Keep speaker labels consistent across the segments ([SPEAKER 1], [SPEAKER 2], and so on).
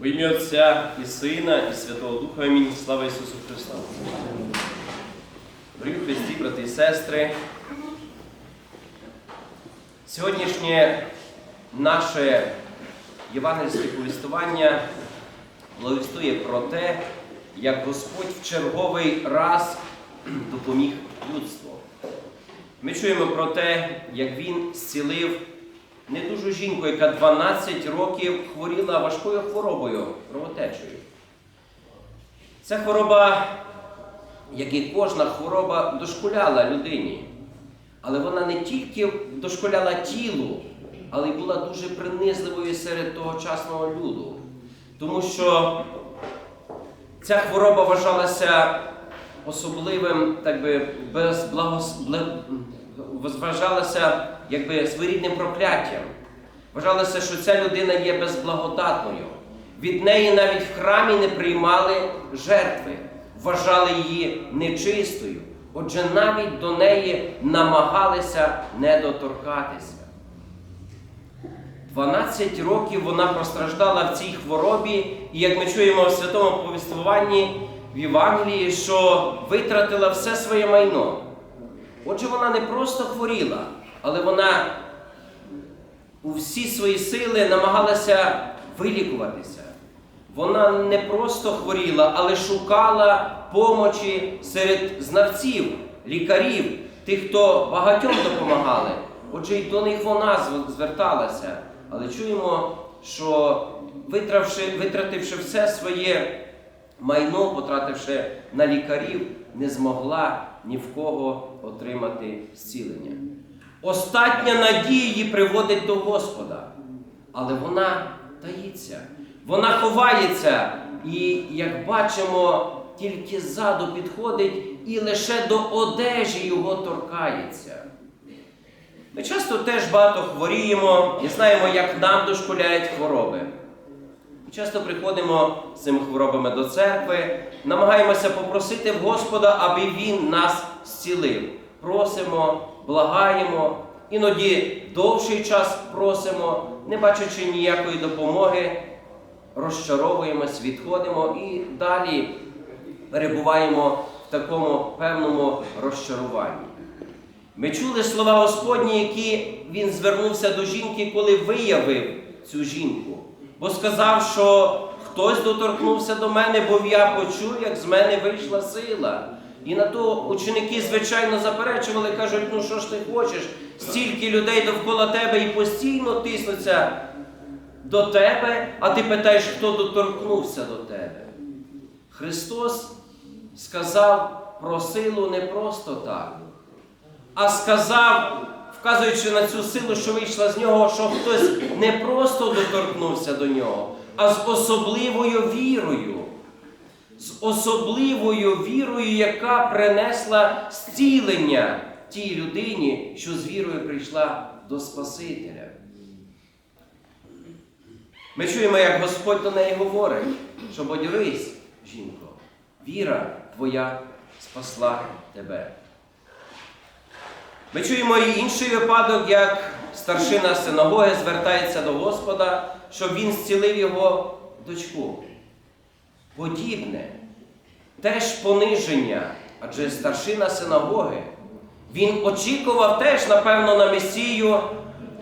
[SPEAKER 1] Во ім'я Отця і Сина, і Святого Духа. Амінь. Слава Ісусу Христу. Дорогі в Христі, брати і сестри. Сьогоднішнє наше євангельське повістування благовістує про те, як Господь в черговий раз допоміг людству. Ми чуємо про те, як Він зцілив недужу жінку, яка 12 років хворіла важкою хворобою, кровотечею. Ця хвороба, як і кожна хвороба, дошкуляла людині. Але вона не тільки дошкуляла тілу, але й була дуже принизливою серед тогочасного люду. Тому що ця хвороба вважалася особливим, так би, безблагос... бле- вважалася якби своєрідним прокляттям. Вважалося, що ця людина є безблагодатною. Від неї навіть в храмі не приймали жертви, вважали її нечистою. Отже, навіть до неї намагалися не доторкатися. 12 років вона простраждала в цій хворобі, і як ми чуємо в святому повіствуванні в Євангелії, що витратила все своє майно. Отже, вона не просто хворіла, але вона у всі свої сили намагалася вилікуватися. Вона не просто хворіла, але шукала помочі серед знавців, лікарів, тих, хто багатьом допомагали. Отже, і до них вона зверталася. Але чуємо, що витравши, витративши все своє майно, потративши на лікарів, не змогла ні в кого отримати зцілення. Остатня надія її приводить до Господа, але вона таїться, вона ховається, і, як бачимо, тільки ззаду підходить і лише до одежі його торкається. Ми часто теж багато хворіємо і знаємо, як нам дошкуляють хвороби. Часто приходимо з цими хворобами до церкви, намагаємося попросити Господа, аби Він нас зцілив. Просимо, благаємо, іноді довший час просимо, не бачачи ніякої допомоги, розчаровуємось, відходимо і далі перебуваємо в такому певному розчаруванні. Ми чули слова Господні, які він звернувся до жінки, коли виявив цю жінку, бо сказав, що хтось доторкнувся до мене, бо я почув, як з мене вийшла сила. І на то ученики, звичайно, заперечували, кажуть, ну що ж ти хочеш? Стільки людей довкола тебе і постійно тиснуться до тебе, а ти питаєш, хто доторкнувся до тебе. Христос сказав про силу не просто так а сказав, вказуючи на цю силу, що вийшла з нього, що хтось не просто доторкнувся до нього, а з особливою вірою. З особливою вірою, яка принесла зцілення тій людині, що з вірою прийшла до Спасителя. Ми чуємо, як Господь до неї говорить, що бодьорись, жінко, віра твоя спасла тебе. Ми чуємо і інший випадок, як старшина синагоги звертається до Господа, щоб він зцілив його дочку. Подібне, теж пониження, адже старшина синагоги, він очікував теж, напевно, на Месію,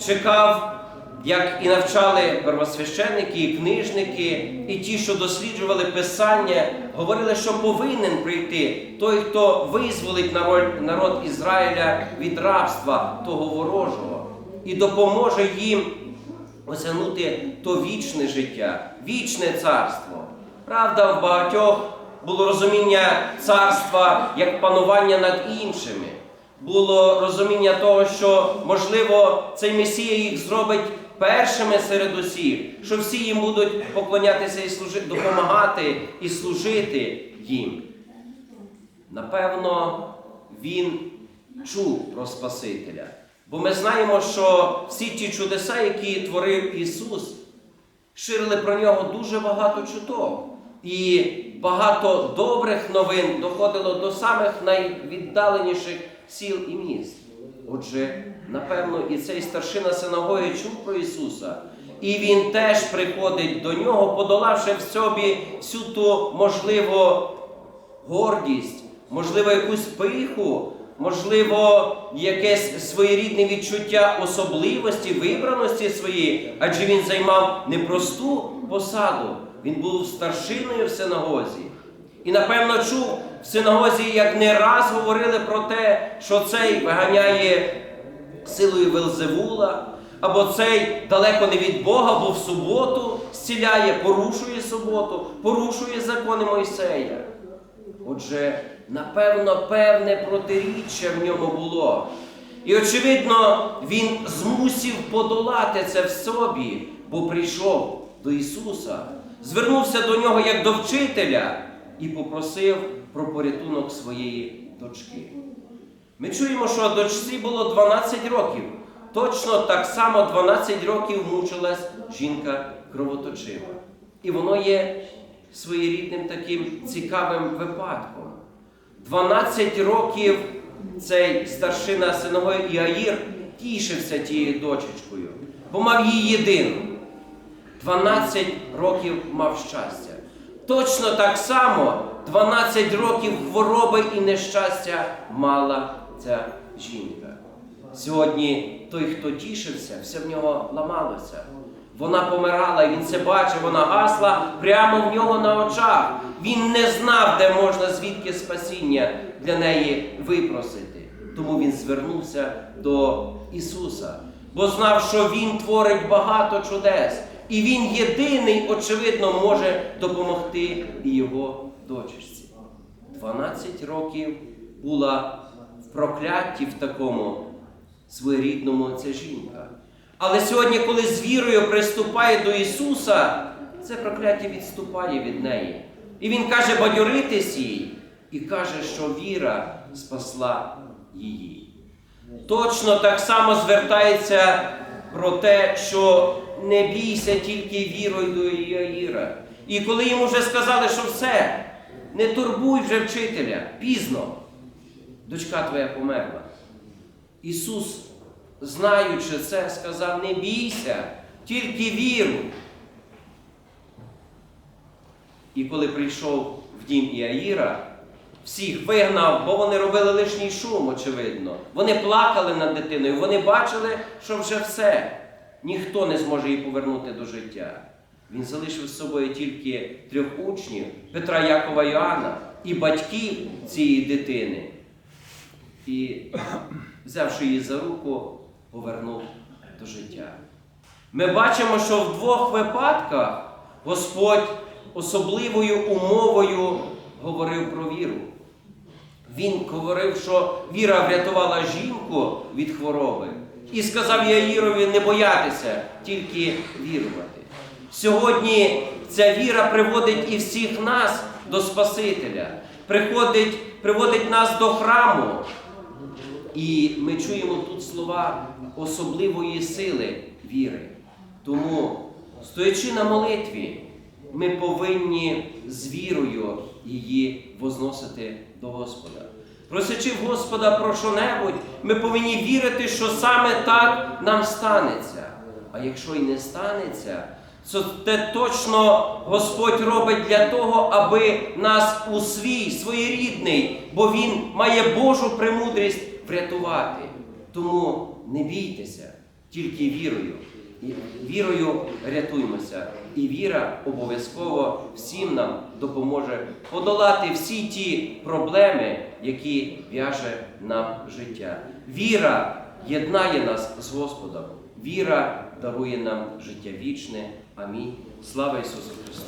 [SPEAKER 1] чекав, як і навчали первосвященники, і книжники, і ті, що досліджували Писання, говорили, що повинен прийти той, хто визволить народ, народ Ізраїля від рабства того ворожого і допоможе їм осягнути то вічне життя, вічне царство. Правда, в багатьох було розуміння царства як панування над іншими. Було розуміння того, що, можливо, цей Месія їх зробить першими серед усіх, що всі їм будуть поклонятися і служити, допомагати і служити їм. Напевно, він чув про Спасителя. Бо ми знаємо, що всі ті чудеса, які творив Ісус, ширили про нього дуже багато чуток. І багато добрих новин доходило до самих найвіддаленіших сіл і міст. Отже, напевно, і цей старшина синагоги чув про Ісуса І він теж приходить до нього, подолавши в собі всю ту, можливо, гордість, можливо, якусь пиху, можливо, якесь своєрідне відчуття особливості, вибраності своєї, адже він займав непросту посаду. Він був старшиною в синагозі. І напевно чув в синагозі, як не раз говорили про те, що цей виганяє силою Велзевула, або цей далеко не від Бога, бо в суботу зціляє, порушує суботу, порушує закони Мойсея. Отже, напевно, певне протиріччя в ньому було. І, очевидно, він змусив подолати це в собі, бо прийшов до Ісуса, звернувся до нього як до вчителя і попросив про порятунок своєї дочки. Ми чуємо, що дочці було 12 років. Точно так само 12 років мучилась жінка кровоточива. І воно є своєрідним таким цікавим випадком. 12 років цей старшина синагоги Іаїр тішився тією дочечкою, бо мав її єдину. 12 років мав щастя. Точно так само 12 років хвороби і нещастя мала ця жінка. Сьогодні той, хто тішився, все в нього ламалося. Вона помирала, і він це бачив, вона гасла прямо в нього на очах. Він не знав, де можна звідки спасіння для неї випросити. Тому він звернувся до Ісуса, бо знав, що Він творить багато чудес. І Він єдиний, очевидно, може допомогти його дочечці. 12 років була проклятті в такому своєрідному ця жінка. Але сьогодні, коли з вірою приступає до Ісуса, це прокляття відступає від неї. І Він каже бадьоритись їй і каже, що віра спасла її. Точно так само звертається про те, що не бійся тільки вірою до Іаїра. І коли йому вже сказали, що все, не турбуй вже вчителя, пізно, дочка твоя померла. Ісус, знаючи це, сказав: не бійся, тільки віруй. І коли прийшов в дім Іаїра, всіх вигнав, бо вони робили лишній шум, очевидно. Вони плакали над дитиною, вони бачили, що вже все. Ніхто не зможе її повернути до життя. Він залишив з собою тільки трьох учнів Петра Якова Іоанна і батьків цієї дитини. І, взявши її за руку, повернув до життя. Ми бачимо, що в двох випадках Господь особливою умовою говорив про віру. Він говорив, що віра врятувала жінку від хвороби. І сказав Яїрові не боятися, тільки вірувати. Сьогодні ця віра приводить і всіх нас до Спасителя, приходить, приводить нас до храму. І ми чуємо тут слова особливої сили віри. Тому, стоячи на молитві, ми повинні з вірою її возносити до Господа. Просячи Господа про що-небудь, ми повинні вірити, що саме так нам станеться. А якщо й не станеться, то те точно Господь робить для того, аби нас у свій своєрідний, бо Він має Божу премудрість врятувати. Тому не бійтеся, тільки вірою. І Вірою рятуймося. І віра обов'язково всім нам допоможе подолати всі ті проблеми, які в'яже нам життя. Віра єднає нас з Господом. Віра дарує нам життя вічне. Амінь. Слава Ісусу Христу!